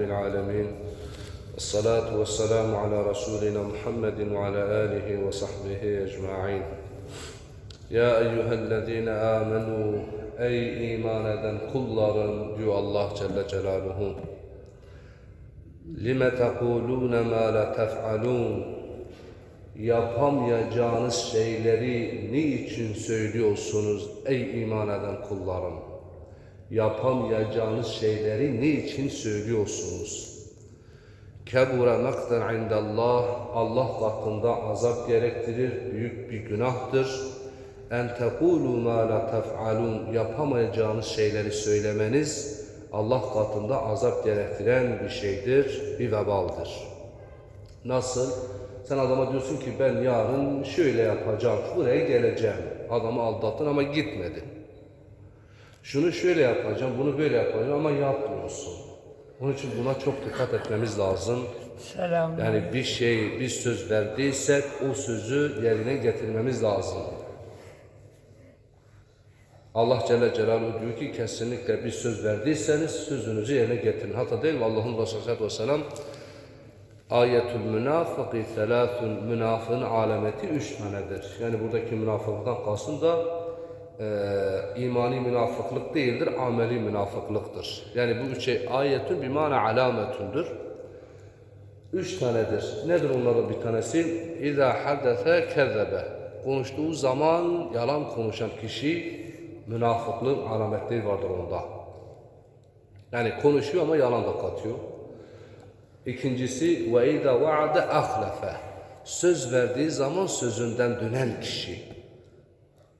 العالمين الصلاة والسلام على رسولنا محمد وعلى آله وصحبه أجمعين Ya eyyühellezine amenu Ey iman eden kullarım diyor Allah Celle Celaluhu. Lime tekulune ma la tef'alun Yapamayacağınız şeyleri niçin söylüyorsunuz ey iman eden kullarım? Yapamayacağınız şeyleri niçin söylüyorsunuz? Kebura maktan indallah Allah katında azap gerektirir, büyük bir günahtır. En tekulu ma la tef'alun yapamayacağınız şeyleri söylemeniz Allah katında azap gerektiren bir şeydir, bir vebaldır. Nasıl? Sen adama diyorsun ki ben yarın şöyle yapacağım, buraya geleceğim. Adamı aldattın ama gitmedin. Şunu şöyle yapacağım, bunu böyle yapacağım ama yapmıyorsun. Onun için buna çok dikkat etmemiz lazım. Selam. Yani bir şey, bir söz verdiysek o sözü yerine getirmemiz lazım. Allah Celle Celaluhu diyor ki kesinlikle bir söz verdiyseniz sözünüzü yerine getirin. Hatta değil mi Allah'ın Resulü Aleyhisselatü Vesselam Ayetül münafıkı selâthün münafığın alameti üç tanedir. Yani buradaki münafıklıktan kastım da e, imani münafıklık değildir, ameli münafıklıktır. Yani bu üç şey ayetün bir mana alametündür. Üç tanedir. Nedir onların bir tanesi? İzâ haddese kezzebe. Konuştuğu zaman yalan konuşan kişi münafıklığın alametleri vardır onda. Yani konuşuyor ama yalan da katıyor. İkincisi ve izâ vaade ahlefe. Söz verdiği zaman sözünden dönen kişi.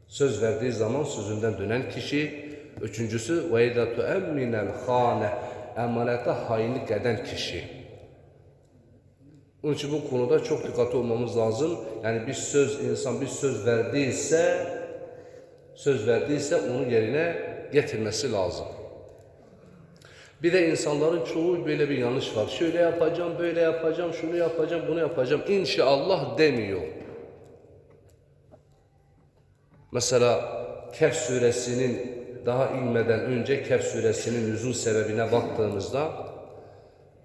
Söz verdiği zaman sözünden dönen kişi. Üçüncüsü izâ tuemminel khâne. Emanete hainlik eden kişi. Onun için bu konuda çok dikkatli olmamız lazım. Yani bir söz, insan bir söz verdiyse, söz verdiyse onu yerine getirmesi lazım. Bir de insanların çoğu böyle bir yanlış var. Şöyle yapacağım, böyle yapacağım, şunu yapacağım, bunu yapacağım. İnşallah demiyor. Mesela Kehf suresinin daha inmeden önce Kehf suresinin nüzul sebebine baktığımızda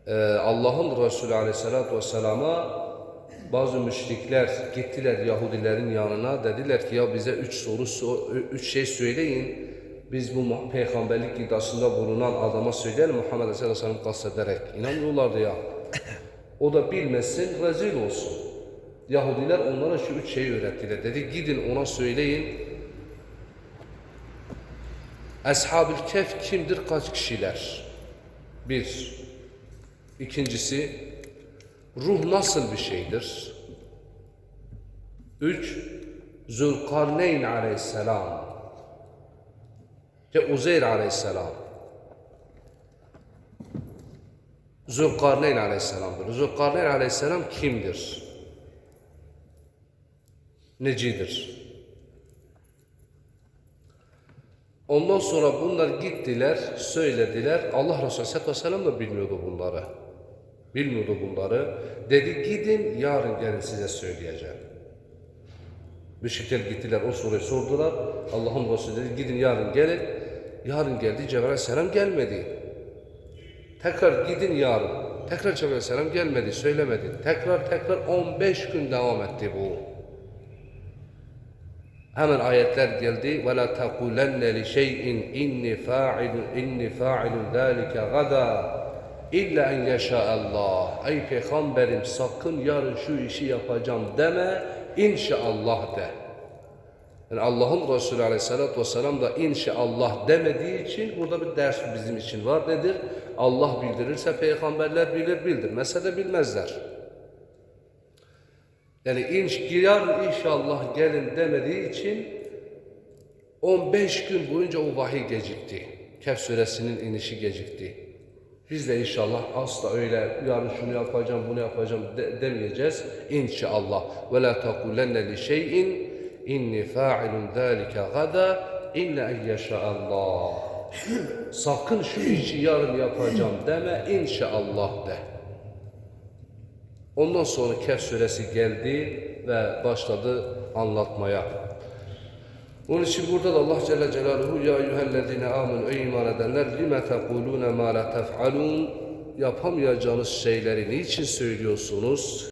ee, Allah'ın Resulü Aleyhisselatü Vesselam'a bazı müşrikler gittiler Yahudilerin yanına. Dediler ki ya bize üç soru so- üç şey söyleyin. Biz bu peygamberlik iddiasında bulunan adama söyleyelim. Muhammed Aleyhisselatü Vesselam kastederek. İnanmıyorlardı ya. O da bilmesin rezil olsun Yahudiler onlara şu üç şeyi öğrettiler dedi gidin ona söyleyin Ashab-ül Kehf kimdir kaç kişiler bir İkincisi, ruh nasıl bir şeydir? Üç, Zülkarneyn aleyhisselam ve Uzeyr aleyhisselam. Zülkarneyn aleyhisselamdır. Zülkarneyn aleyhisselam kimdir? Necidir? Ondan sonra bunlar gittiler, söylediler. Allah Resulü Aleyhisselatü Vesselam da bilmiyordu bunları. Bilmiyordu bunları. Dedi gidin yarın gelin size söyleyeceğim. Müşrikler gittiler o soruyu sordular. Allah'ın Resulü dedi gidin yarın gelin. Yarın geldi Cebrail Aleyhisselam gelmedi. Tekrar gidin yarın. Tekrar Cebrail Aleyhisselam gelmedi, söylemedi. Tekrar tekrar 15 gün devam etti bu. Hemen ayetler geldi. Ve la takulenne li şey'in inni fa'ilun inni fa'ilun zalika gada illa en yasha Allah. Ey peygamberim sakın yarın şu işi yapacağım deme. İnşallah de. Yani Allah'ın Resulü Aleyhisselatü Vesselam da inşallah demediği için burada bir ders bizim için var nedir? Allah bildirirse peygamberler bilir bildirmese de bilmezler. Yani inş, yarın inşallah gelin demediği için 15 gün boyunca o vahiy gecikti. Kehf suresinin inişi gecikti. Biz de inşallah asla öyle yarın şunu yapacağım, bunu yapacağım de, demeyeceğiz. İnşallah. Ve la takulenne li şeyin inni fa'ilun zalika gada illa en yeşaallah. Sakın şu işi yarın yapacağım deme inşallah de. Ondan sonra Kehf suresi geldi ve başladı anlatmaya. Onun için burada da Allah Celle Celaluhu ya eyyühellezine amenu ey iman edenler lime tekulune ma la tef'alun yapamayacağınız şeyleri niçin söylüyorsunuz?